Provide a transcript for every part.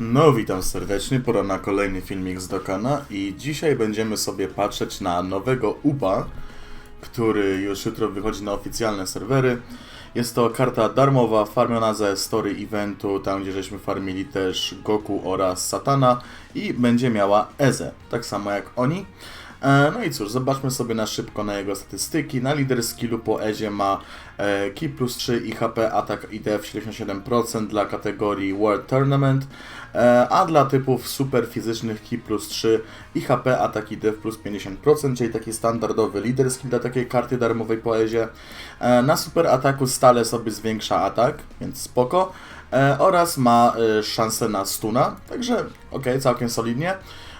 No, witam serdecznie, pora na kolejny filmik z Dokana i dzisiaj będziemy sobie patrzeć na nowego UBA, który już jutro wychodzi na oficjalne serwery. Jest to karta darmowa, farmiona ze story eventu, tam gdzie żeśmy farmili też Goku oraz Satana i będzie miała Eze, tak samo jak oni. E, No i cóż, zobaczmy sobie na szybko na jego statystyki. Na lider skillu po Ezie ma e, Ki plus 3 i HP, atak i def 77% dla kategorii World Tournament, e, a dla typów super fizycznych Ki plus 3 i HP, atak i def plus 50%, czyli taki standardowy lider skill dla takiej karty darmowej po Ezie. Na super ataku stale sobie zwiększa atak, więc spoko. Oraz ma szansę na stuna, także ok, całkiem solidnie.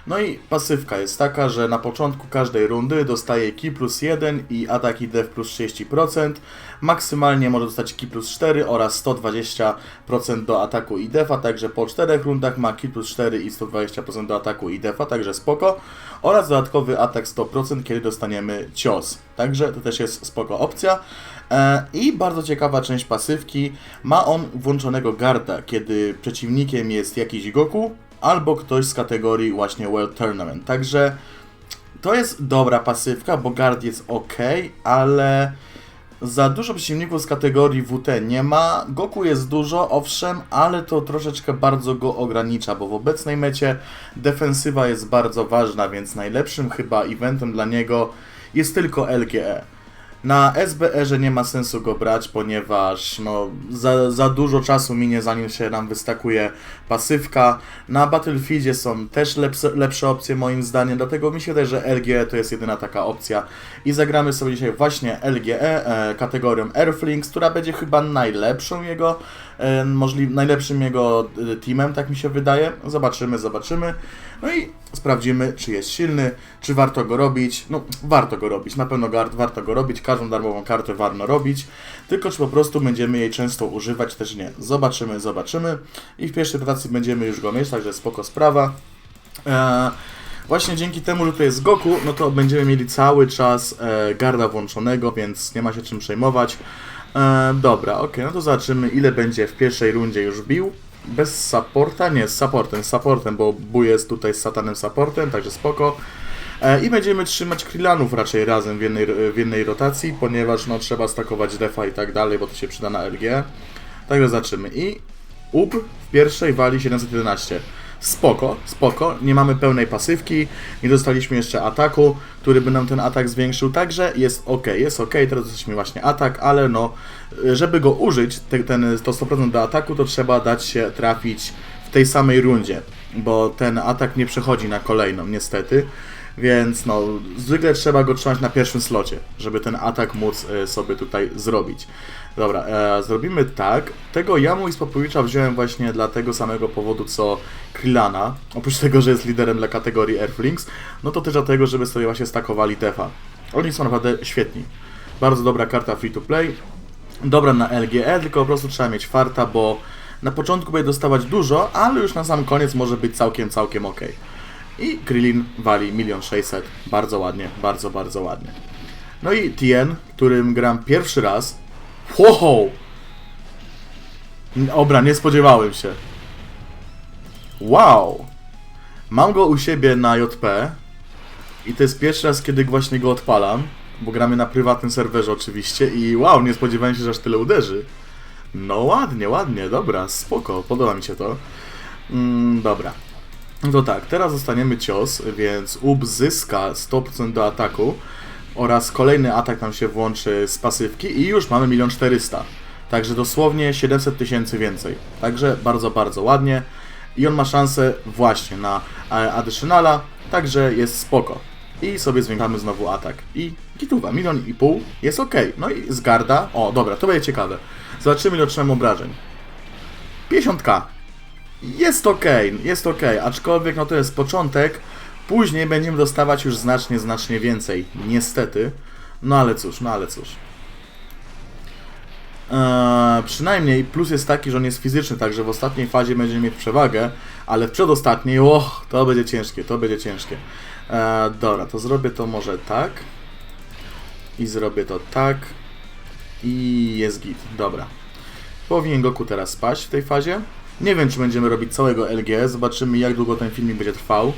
No i pasywka jest taka, że na początku każdej rundy dostaje ki plus 1 i ataki def plus 30%. Maksymalnie może dostać ki plus 4 oraz 120% do ataku i defa, także po 4 rundach ma ki plus 4 i 120% do ataku i defa, także spoko. Oraz dodatkowy atak 100%, kiedy dostaniemy cios. Także to też jest spoko opcja. E, I bardzo ciekawa część pasywki, ma on włączonego garda, kiedy przeciwnikiem jest jakiś Goku, albo ktoś z kategorii właśnie World Tournament. Także to jest dobra pasywka, bo guard jest ok, ale za dużo przeciwników z kategorii WT nie ma. Goku jest dużo, owszem, ale to troszeczkę bardzo go ogranicza, bo w obecnej mecie defensywa jest bardzo ważna, więc najlepszym chyba eventem dla niego jest tylko LGE. Na SBR-ze nie ma sensu go brać, ponieważ no, za, za dużo czasu minie zanim się nam wystakuje pasywka. Na Battlefieldzie są też lepsze, lepsze opcje moim zdaniem, dlatego mi się wydaje, że LGE to jest jedyna taka opcja. I zagramy sobie dzisiaj właśnie LGE e, kategorią Airflings, która będzie chyba najlepszą jego, możliw, najlepszym jego e, teamem, tak mi się wydaje. Zobaczymy, zobaczymy. No i sprawdzimy, czy jest silny, czy warto go robić. No, warto go robić, na pewno guard, warto go robić, każdą darmową kartę warto robić, tylko czy po prostu będziemy jej często używać, też nie. Zobaczymy, zobaczymy. I w pierwszej rotacji będziemy już go mieć, także spoko sprawa. Eee, Właśnie dzięki temu, że tu jest Goku, no to będziemy mieli cały czas e, garda włączonego, więc nie ma się czym przejmować. E, dobra, ok, no to zobaczymy ile będzie w pierwszej rundzie już bił. Bez supporta? Nie, z supportem, z supportem, bo Bu jest tutaj z satanem supportem, także spoko. E, I będziemy trzymać Krillanów raczej razem w jednej, w jednej rotacji, ponieważ no, trzeba stakować defa i tak dalej, bo to się przyda na LG. Także zaczynamy. I UB w pierwszej wali 711. Spoko, spoko, nie mamy pełnej pasywki, nie dostaliśmy jeszcze ataku, który by nam ten atak zwiększył, także jest ok, jest ok, teraz dostaliśmy właśnie atak, ale no, żeby go użyć, te, ten, to 100% do ataku, to trzeba dać się trafić w tej samej rundzie, bo ten atak nie przechodzi na kolejną, niestety. Więc no, zwykle trzeba go trzymać na pierwszym slocie, żeby ten atak móc e, sobie tutaj zrobić. Dobra, e, zrobimy tak. Tego Yamu i Spopowicza wziąłem właśnie dla tego samego powodu co Krillana. Oprócz tego, że jest liderem dla kategorii Airflings, no to też dlatego, żeby sobie właśnie stakowali defa. Oni są naprawdę świetni. Bardzo dobra karta free to play. Dobra na LGE, tylko po prostu trzeba mieć farta, bo na początku będzie dostawać dużo, ale już na sam koniec może być całkiem, całkiem ok. I Krillin wali 1 600 Bardzo ładnie, bardzo, bardzo ładnie. No i Tien, którym gram pierwszy raz. Wow! Obra, nie spodziewałem się. Wow! Mam go u siebie na JP. I to jest pierwszy raz, kiedy właśnie go odpalam. Bo gramy na prywatnym serwerze oczywiście. I wow, nie spodziewałem się, że aż tyle uderzy. No ładnie, ładnie, dobra, spoko, podoba mi się to. Mm, dobra. No tak, teraz dostaniemy cios, więc UB zyska 100% do ataku oraz kolejny atak nam się włączy z pasywki i już mamy 1 400 Także dosłownie 700 tysięcy więcej. Także bardzo, bardzo ładnie. I on ma szansę właśnie na e, additionala, także jest spoko. I sobie zwiększamy znowu atak. I gituwa, milion i pół jest ok. No i z garda, o dobra, to będzie ciekawe. Zobaczymy ile otrzymam obrażeń. 50k. Jest ok, jest ok, aczkolwiek no to jest początek. Później będziemy dostawać już znacznie, znacznie więcej. Niestety. No ale cóż, no ale cóż. Eee, przynajmniej plus jest taki, że on jest fizyczny, także w ostatniej fazie będziemy mieć przewagę, ale w przedostatniej, och, to będzie ciężkie, to będzie ciężkie. Eee, dobra, to zrobię to może tak. I zrobię to tak. I jest git, dobra. Powinien Goku teraz spaść w tej fazie. Nie wiem, czy będziemy robić całego LG, zobaczymy jak długo ten filmik będzie trwał,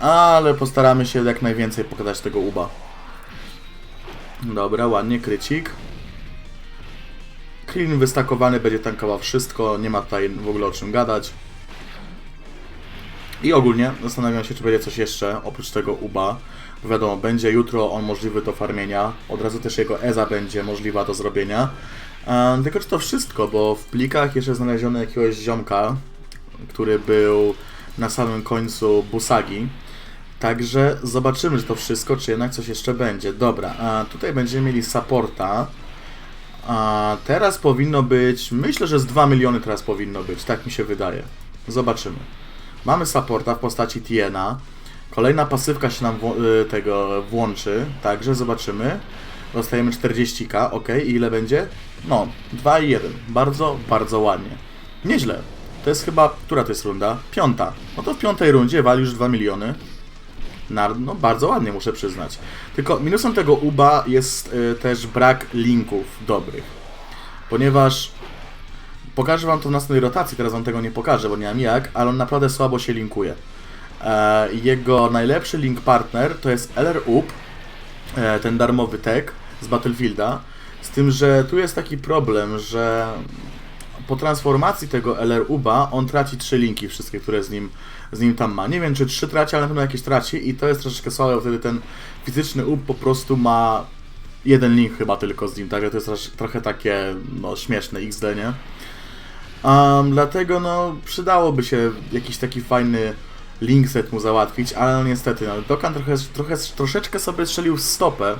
ale postaramy się jak najwięcej pokazać tego uba. Dobra, ładnie, krycik. Clean wystakowany będzie tankował wszystko, nie ma tutaj w ogóle o czym gadać. I ogólnie zastanawiam się, czy będzie coś jeszcze oprócz tego UBA. Wiadomo, będzie jutro on możliwy do farmienia. Od razu też jego EZA będzie możliwa do zrobienia. Tylko czy to wszystko, bo w plikach jeszcze znaleziono jakiegoś ziomka, który był na samym końcu Busagi. Także zobaczymy, że to wszystko, czy jednak coś jeszcze będzie. Dobra, a tutaj będziemy mieli supporta. A teraz powinno być, myślę, że z 2 miliony teraz powinno być, tak mi się wydaje. Zobaczymy. Mamy supporta w postaci Tiena. Kolejna pasywka się nam y, tego włączy, także zobaczymy. Dostajemy 40k, ok, i ile będzie? No, 2 i 1. Bardzo, bardzo ładnie. Nieźle. To jest chyba, która to jest runda? Piąta. No to w piątej rundzie wali już 2 miliony. Na, no bardzo ładnie muszę przyznać. Tylko minusem tego UBA jest y, też brak linków dobrych. Ponieważ pokażę wam to w następnej rotacji, teraz wam tego nie pokażę, bo nie mam jak, ale on naprawdę słabo się linkuje. E, jego najlepszy link partner to jest LRUP, e, ten darmowy tag z Battlefielda. Z tym, że tu jest taki problem, że po transformacji tego LRUBA on traci trzy linki, wszystkie, które z nim, z nim tam ma. Nie wiem, czy trzy traci, ale na pewno jakieś traci i to jest troszeczkę słabe, wtedy ten fizyczny UB po prostu ma jeden link chyba tylko z nim, także to jest trochę takie no, śmieszne XD, nie? Um, dlatego no przydałoby się jakiś taki fajny link set mu załatwić, ale no niestety, no, Dokkan trochę, trochę, troszeczkę sobie strzelił w stopę,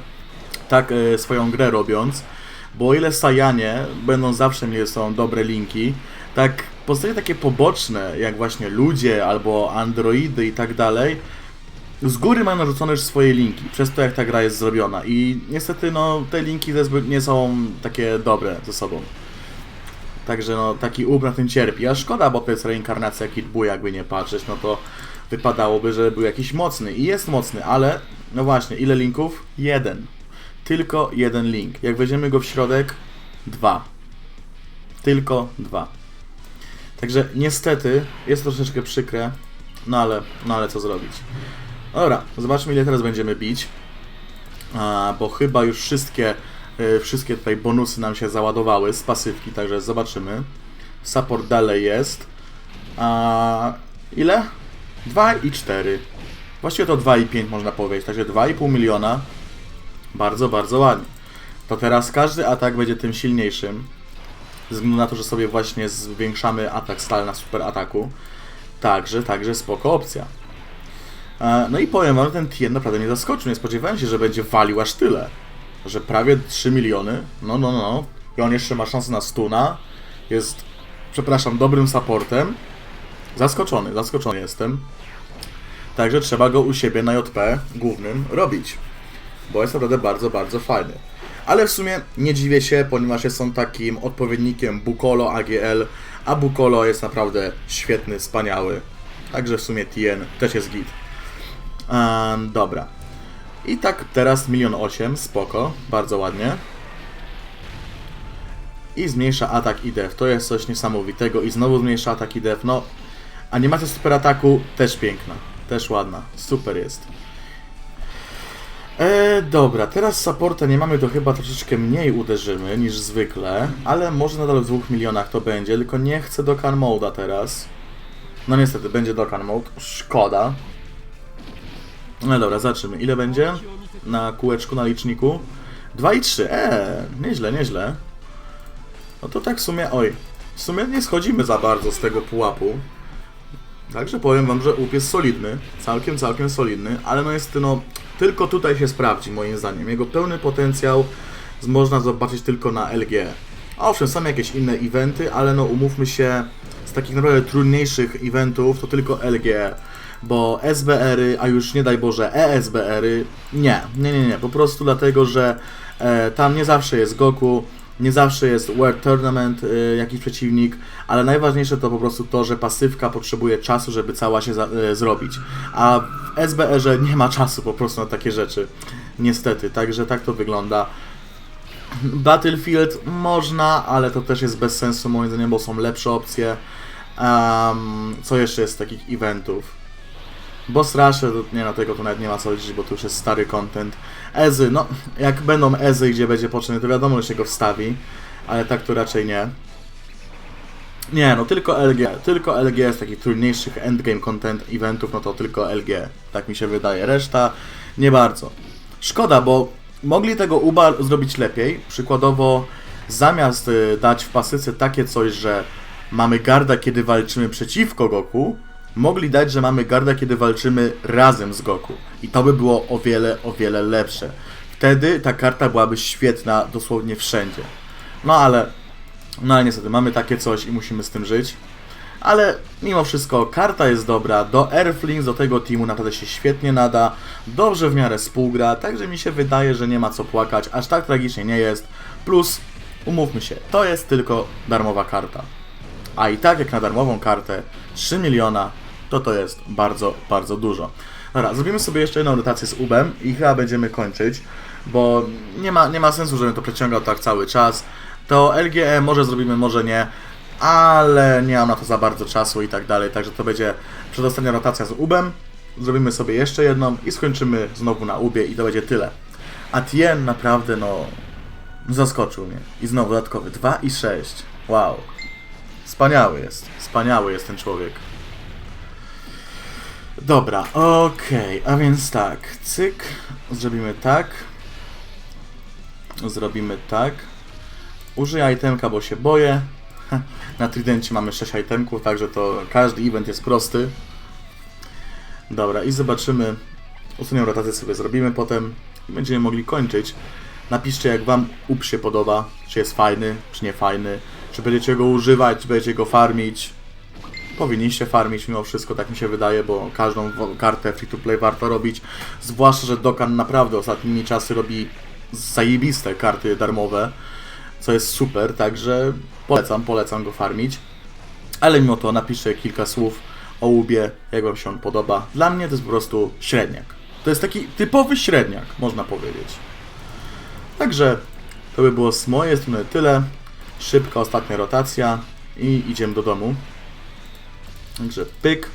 tak e, swoją grę robiąc, bo o ile Sajanie będą zawsze mieli są dobre linki, tak postacie takie poboczne, jak właśnie ludzie albo androidy i tak dalej, z góry mają narzucone już swoje linki, przez to jak ta gra jest zrobiona i niestety no te linki nie są takie dobre ze sobą. Także no taki ub tym cierpi, a szkoda, bo to jest reinkarnacja Kid Buu, jakby nie patrzeć, no to wypadałoby, że był jakiś mocny i jest mocny, ale no właśnie, ile linków? Jeden. Tylko jeden link. Jak weźmiemy go w środek, dwa. Tylko dwa. Także niestety jest troszeczkę przykre, no ale, no ale co zrobić. Dobra, zobaczmy ile teraz będziemy bić. A, bo chyba już wszystkie, y, wszystkie tutaj bonusy nam się załadowały z pasywki, także zobaczymy. Support dalej jest. A, ile? 2 i 4. Właściwie to 2 i 5 można powiedzieć, także 2,5 miliona. Bardzo, bardzo ładnie. To teraz każdy atak będzie tym silniejszym. Ze względu na to, że sobie właśnie zwiększamy atak stal na super ataku. Także, także spoko opcja. E, No i powiem wam, ten Tien naprawdę nie zaskoczył. Nie spodziewałem się, że będzie walił aż tyle. Że prawie 3 miliony. No, no, no. I on jeszcze ma szansę na stuna. Jest, przepraszam, dobrym supportem. Zaskoczony, zaskoczony jestem. Także trzeba go u siebie na JP głównym robić. Bo jest naprawdę bardzo, bardzo fajny. Ale w sumie nie dziwię się, ponieważ jest on takim odpowiednikiem Bukolo AGL, a Bukolo jest naprawdę świetny, wspaniały. Także w sumie Tien też jest git. Ehm, dobra. I tak teraz milion osiem, spoko, bardzo ładnie. I zmniejsza atak i def, to jest coś niesamowitego. I znowu zmniejsza atak i def, no... Animacja super ataku też piękna, też ładna, super jest. Dobra, teraz supporta nie mamy, to chyba troszeczkę mniej uderzymy niż zwykle, ale może nadal w 2 milionach to będzie, tylko nie chcę do Can Mode'a teraz. No niestety, będzie do Can Mode, szkoda. No dobra, zobaczymy, ile będzie na kółeczku, na liczniku? 2 i 3, eee, nieźle, nieźle. No to tak w sumie, oj, w sumie nie schodzimy za bardzo z tego pułapu. Także powiem wam, że łup jest solidny, całkiem, całkiem solidny, ale no jest, no, tylko tutaj się sprawdzi moim zdaniem. Jego pełny potencjał można zobaczyć tylko na LG. Owszem, są jakieś inne eventy, ale no umówmy się, z takich naprawdę trudniejszych eventów to tylko LG. Bo SBR-y, a już nie daj Boże ESBR-y, nie, nie, nie, nie, po prostu dlatego, że e, tam nie zawsze jest Goku, nie zawsze jest World Tournament, y, jakiś przeciwnik, ale najważniejsze to po prostu to, że pasywka potrzebuje czasu, żeby cała się za, y, zrobić. A SBR-ze nie ma czasu po prostu na takie rzeczy. Niestety, także tak to wygląda. Battlefield można, ale to też jest bez sensu moim zdaniem, bo są lepsze opcje. Um, co jeszcze jest z takich eventów? Boss Rush, nie na tego to nawet nie ma co liczyć, bo to już jest stary content. Ezy, no jak będą Ezy, gdzie będzie potrzebny, to wiadomo, że się go wstawi, ale tak to raczej nie. Nie, no tylko LG, tylko LG z takich trudniejszych endgame content eventów, no to tylko LG, tak mi się wydaje. Reszta nie bardzo. Szkoda, bo mogli tego UBA zrobić lepiej. Przykładowo, zamiast y, dać w pasyce takie coś, że mamy garda, kiedy walczymy przeciwko Goku, mogli dać, że mamy garda, kiedy walczymy razem z Goku. I to by było o wiele, o wiele lepsze. Wtedy ta karta byłaby świetna dosłownie wszędzie. No ale, no ale niestety, mamy takie coś i musimy z tym żyć. Ale mimo wszystko karta jest dobra, do Airflings, do tego teamu naprawdę się świetnie nada, dobrze w miarę współgra, także mi się wydaje, że nie ma co płakać, aż tak tragicznie nie jest. Plus, umówmy się, to jest tylko darmowa karta. A i tak jak na darmową kartę 3 miliona, to to jest bardzo, bardzo dużo. Dobra, zrobimy sobie jeszcze jedną rotację z UBem i chyba będziemy kończyć, bo nie ma, nie ma sensu, żebym to przeciągał tak cały czas. To LGE może zrobimy, może nie, ale nie mam na to za bardzo czasu i tak dalej, także to będzie przedostatnia rotacja z UBem. Zrobimy sobie jeszcze jedną i skończymy znowu na UBie i to będzie tyle. A Tien naprawdę, no, zaskoczył mnie. I znowu dodatkowy 2 i 6. Wow. Wspaniały jest. Wspaniały jest ten człowiek. Dobra, okej, a więc tak, cyk, zrobimy tak, zrobimy tak, użyję itemka, bo się boję, na Tridencie mamy 6 itemków, także to każdy event jest prosty. Dobra, i zobaczymy, ostatnią rotację sobie zrobimy potem i będziemy mogli kończyć. Napiszcie jak Wam up się podoba, czy jest fajny, czy nie fajny, czy będziecie go używać, czy będziecie go farmić. Powinniście farmić mimo wszystko, tak mi się wydaje, bo każdą kartę free to play warto robić. Zwłaszcza, że Dokkan naprawdę ostatnimi czasy robi zajebiste karty darmowe, co jest super, także polecam, polecam go farmić. Ale mimo to napiszę kilka słów o łubie, jak Wam się on podoba. Dla mnie to jest po prostu średniak. To jest taki typowy średniak, można powiedzieć. Także to by było z mojej strony tyle. Szybka ostatnia rotacja i idziemy do domu. Także pyk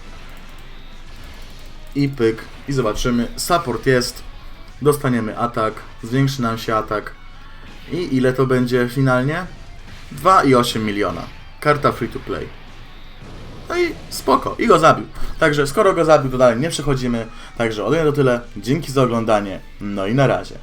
i pyk i zobaczymy. Support jest. Dostaniemy atak, zwiększy nam się atak. I ile to będzie finalnie? 2,8 miliona. Karta free to play. No i spoko, i go zabił. Także skoro go zabił, to dalej nie przechodzimy. Także ode mnie to tyle. Dzięki za oglądanie. No i na razie.